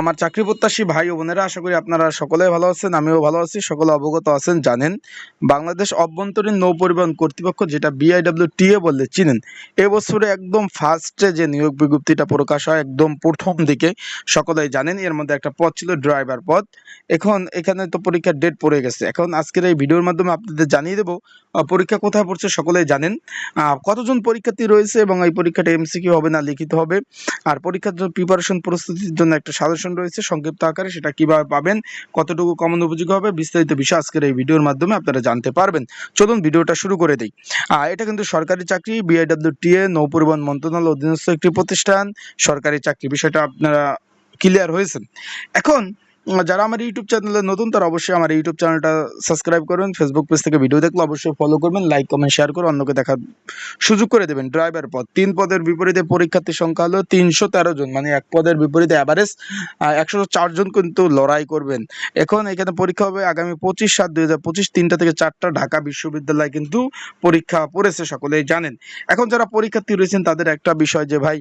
আমার চাকরি প্রত্যাশী ভাই ও বোনেরা, আশা করি আপনারা সকলে ভালো আছেন, আমিও ভালো আছি, সকলে অবগত আছেন, জানেন বাংলাদেশ অভ্যন্তরীণ নৌ পরিবহন কর্তৃপক্ষ, যেটা বিআইডব্লিউ টিএ বললে চিনেন, এবছরে একদম ফার্স্টে যে নিয়োগ বিজ্ঞপ্তিটা প্রকাশ হয় একদম প্রথম দিকে, সকলেই জানেন, এর মধ্যে একটা পদ ছিল ড্রাইভার পদ এখন এখানে তো পরীক্ষার ডেট পড়ে গেছে, এখন আজকের এই ভিডিওর মাধ্যমে আপনাদের জানিয়ে দেবো পরীক্ষা কোথায় পড়ছে সকলেই জানেন কতজন পরীক্ষার্থী রয়েছে এবং এই পরীক্ষাটা এমসিকিউ হবে না লিখিত হবে, আর পরীক্ষার জন্য প্রিপারেশন প্রস্তুতির জন্য একটা সাজেশন রয়েছে, সংক্ষিপ্ত আকারে সেটা কীভাবে পাবেন, কতটুকু কমন উপযোগী হবে, বিস্তারিত বিষয় আজকের এই ভিডিওর মাধ্যমে আপনারা জানতে পারবেন। চলুন ভিডিওটা শুরু করে দিই। এটা কিন্তু সরকারি চাকরি বিআইডব্লিউ টিএ নৌ পরিবহন মন্ত্রণালয় অধীনস্থ একটি প্রতিষ্ঠান। সরকারি চাকরি বিষয়টা আপনারা ক্লিয়ার হয়েছেন। এখন যারা আমার ইউটিউব চ্যানেলে নতুন, তারা অবশ্যই আমার ইউটিউব চ্যানেলটা সাবস্ক্রাইব করবেন ফেসবুক পেজ থেকে ভিডিও দেখলে অবশ্যই ফলো করবেন লাইক কমেন্ট শেয়ার করে অন্যকে দেখার সুযোগ করে দেবেন। ড্রাইভার পদ, তিন পদের বিপরীতে পরীক্ষার্থীর সংখ্যা হলো তিনশো তেরো জন মানে এক পদের বিপরীতে অ্যাভারেজ একশো চারজন কিন্তু লড়াই করবেন। এখন এখানে পরীক্ষা হবে আগামী পঁচিশ সাত দুই হাজার পঁচিশ, তিনটা থেকে চারটা ঢাকা বিশ্ববিদ্যালয় কিন্তু পরীক্ষা পড়েছে সকলেই জানেন। এখন যারা পরীক্ষার্থী রয়েছেন, তাদের একটা বিষয় যে ভাই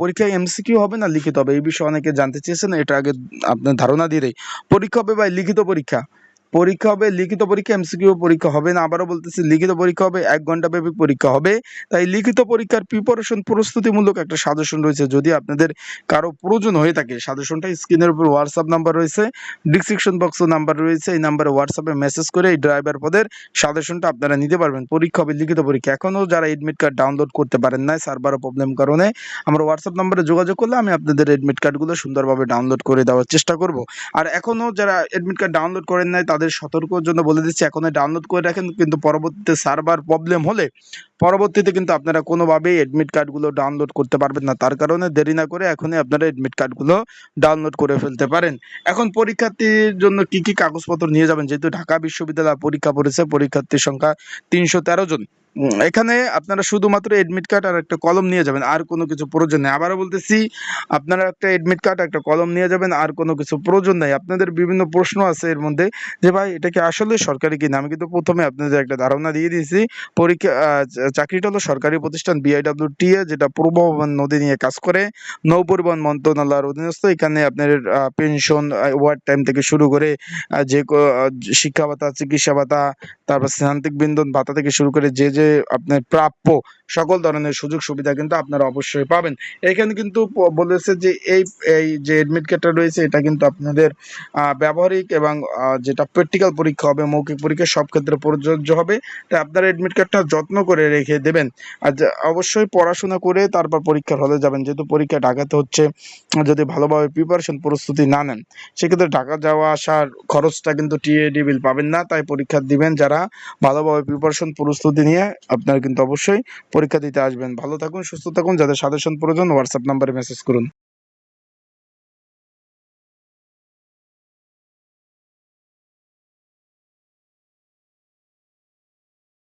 পরীক্ষায় এমসিকিউ হবে না লিখিত হবে, এই বিষয়ে অনেকে জানতে চেয়েছেন, এটা আগে আপনার ধারণা দিয়ে দেয়। পরীক্ষা হবে ভাই লিখিত পরীক্ষা। পরীক্ষা হবে, লিখিত পরীক্ষা এমসিকিউ পরীক্ষা হবে না। আবারও বলতেছি, লিখিত পরীক্ষা হবে, এক ঘণ্টা ব্যাপী পরীক্ষা হবে। তাই লিখিত পরীক্ষার প্রিপারেশন প্রস্তুতিমূলক একটা সাজেশন রয়েছে। যদি আপনাদের কারও প্রয়োজন হয়ে থাকে সাজেশনটা স্ক্রিনের উপর হোয়াটসঅ্যাপ নাম্বার রয়েছে ডিসক্রিপশন বক্সও নাম্বার রয়েছে, এই নাম্বারে হোয়াটসঅ্যাপে মেসেজ করে এই ড্রাইভার পদের সাজেশনটা আপনারা নিতে পারবেন। পরীক্ষা হবে, লিখিত পরীক্ষা। এখনও যারা এডমিট কার্ড ডাউনলোড করতে পারেন না সার্ভারও প্রবলেম কারণে আমার হোয়াটসঅ্যাপ নাম্বারে যোগাযোগ করলে আমি আপনাদের এডমিট কার্ডগুলো সুন্দরভাবে ডাউনলোড করে দেওয়ার চেষ্টা করব। আর এখনও যারা এডমিট কার্ড ডাউনলোড করেন নাই তাদের সতর্কর জন্য বলে দিচ্ছি। এখনই ডাউনলোড করে রাখেন কিন্তু পরবর্তীতে সার্ভার প্রবলেম হলে পরবর্তীতে কিন্তু আপনারা কোনোভাবেই এডমিট কার্ডগুলো ডাউনলোড করতে পারবেন না। তার কারণে দেরি না করে এখনই আপনারা এডমিট কার্ডগুলো ডাউনলোড করে ফেলতে পারেন। এখন পরীক্ষার্থীর জন্য কি কি কাগজপত্র নিয়ে যাবেন? যেহেতু ঢাকা বিশ্ববিদ্যালয় পরীক্ষা পড়েছে, পরীক্ষার্থীর সংখ্যা তিনশো তেরো জন। এখানে আপনারা শুধুমাত্র এডমিট কার্ড আর একটা কলম নিয়ে যাবেন, আর কোনো কিছু প্রয়োজন নেই। আবারও বলতেছি, আপনারা একটা এডমিট কার্ড একটা কলম নিয়ে যাবেন, আর কোনো কিছু প্রয়োজন নেই। আপনাদের বিভিন্ন প্রশ্ন আছে এর মধ্যে, যে ভাই, এটা কি আসলে সরকারি কিনা? আমি কিন্তু প্রথমে আপনাদের একটা ধারণা দিয়ে দিয়েছি। পরীক্ষা চাকরিটা হলো সরকারি প্রতিষ্ঠান বিআইডব্লিউ টিএ যেটা পূর্ব নদী নিয়ে কাজ করে। নৌ পরিবহন মন্ত্রণালয়ের অধীনস্থ। এখানে আপনার পেনশন ওয়ার্ড টাইম থেকে শুরু করে যে শিক্ষা ভাতা, চিকিৎসা ভাতা, তারপর স্নান্তিক বিন্দন ভাতা থেকে শুরু করে, যে যে আপনার প্রাপ্য সকল ধরনের সুযোগ সুবিধা কিন্তু আপনারা অবশ্যই পাবেন। এখানে কিন্তু বলেছে যে এই এই যে এডমিট কার্ডটা রয়েছে, এটা কিন্তু আপনাদের ব্যবহারিক এবং যেটা প্র্যাকটিক্যাল পরীক্ষা হবে, মৌখিক পরীক্ষা সব ক্ষেত্রে প্রযোজ্য হবে। তাই আপনারা এডমিট কার্ডটা যত্ন করে রেখে দেবেন। আর অবশ্যই পড়াশোনা করে তারপর পরীক্ষার হলে যাবেন। যেহেতু পরীক্ষা ঢাকাতে হচ্ছে, যদি ভালোভাবে প্রিপারেশন প্রস্তুতি না নেন, সেক্ষেত্রে ঢাকা যাওয়া আসার খরচটা কিন্তু টিএডি বিল পাবেন না। তাই পরীক্ষা দিবেন যারা ভালোভাবে প্রিপারেশন প্রস্তুতি নিয়ে, আপনারা কিন্তু অবশ্যই পরীক্ষা দিতে আসবেন। ভালো থাকুন সুস্থ থাকুন। যাদের সাজেশন প্রয়োজন হোয়াটসঅ্যাপ নাম্বারে মেসেজ করুন।